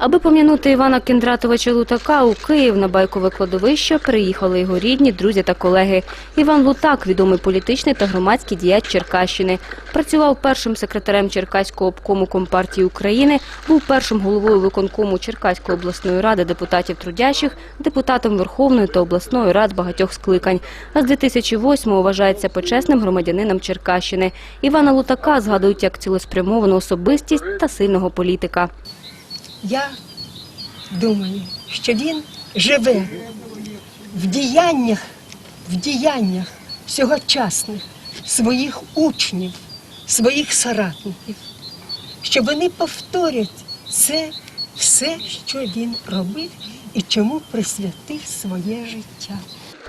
Аби пом'янути Івана Кіндратовича Лутака, у Київ на байкове кладовище приїхали його рідні, друзі та колеги. Іван Лутак, відомий політичний та громадський діяч Черкащини. Працював першим секретарем Черкаського обкому Компартії України, був першим головою виконкому Черкаської обласної ради депутатів трудящих, депутатом Верховної та обласної рад багатьох скликань. А з 2008-го вважається почесним громадянином Черкащини. Івана Лутака згадують як цілеспрямовану особистість та сильного політика. Я думаю, що він живе в діяннях, в діяннях сьогочасних своїх учнів, своїх соратників, що вони повторять це все, що він робив і чому присвятив своє життя.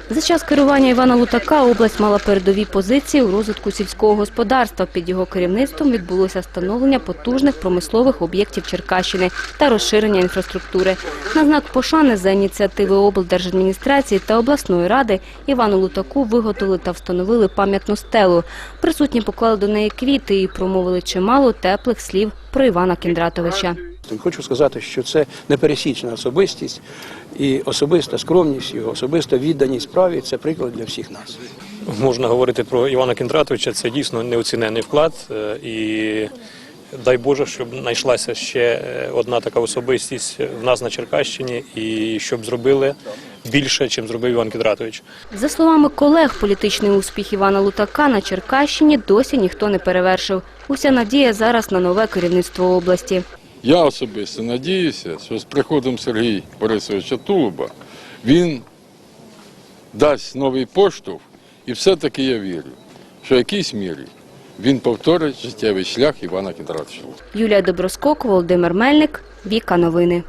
За час керування Івана Лутака область мала передові позиції у розвитку сільського господарства. Під його керівництвом відбулося встановлення потужних промислових об'єктів Черкащини та розширення інфраструктури. На знак пошани за ініціативи облдержадміністрації та обласної ради Івану Лутаку виготовили та встановили пам'ятну стелу. Присутні поклали до неї квіти і промовили чимало теплих слів про Івана Кіндратовича. Хочу сказати, що це непересічна особистість і особиста скромність його, особиста відданість справі це приклад для всіх нас. можна говорити про Івана Кіндратовича, це дійсно неоцінений вклад. е, І дай Боже, щоб знайшлася ще е, одна така особистість в нас на Черкащині, і щоб зробили більше, чим зробив Іван Кіндратович. За словами колег, політичний успіх Івана Лутака на Черкащині досі ніхто не перевершив. Уся надія зараз на нове керівництво області. Я особисто надіюся, що з приходом Сергія Борисовича Тулуба він дасть новий поштовх, і все-таки я вірю, що в якійсь мірі він повторить життєвий шлях Івана Кіндратовича. Юлія Доброскок, Володимир Мельник, Віка Новини.